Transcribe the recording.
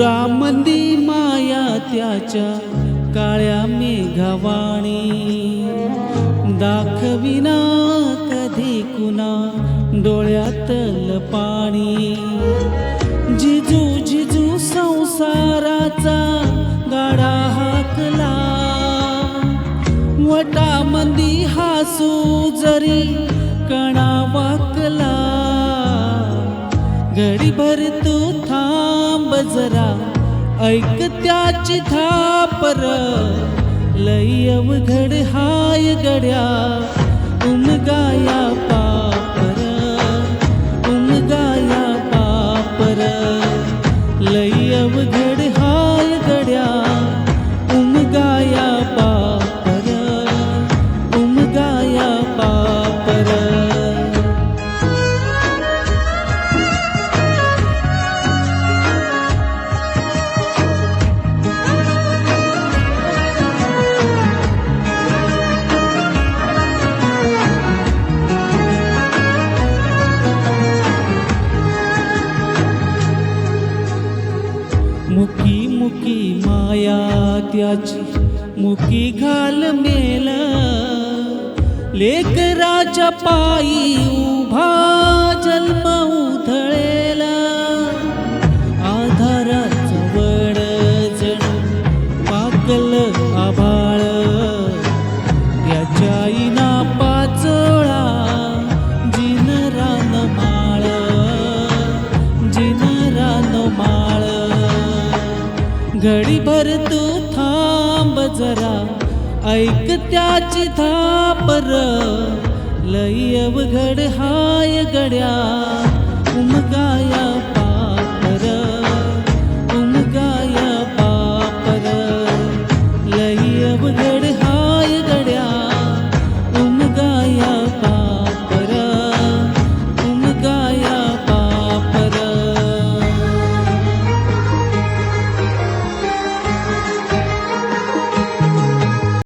रामंदी माया त्याच्या काळ्या मेघावाणी. दाखविना कधी कुणा डोळ्यातल पाणी जिजू जिजू संसाराचा गाडा हाकला. वटामंदी हासू जरी कणा वाकला. घडीभर तू था जरा ऐक त्याची थापर. लई अवघड हाय गड्या उमगाया पापर. उमगाया पापर. लई अवघड माया त्याची मुकी घाल मेल. लेकराच्या पायी उभा जन्म घडीभर तू थांब जरा. ऐक त्याची थापर लय अवघड हाय गड्या.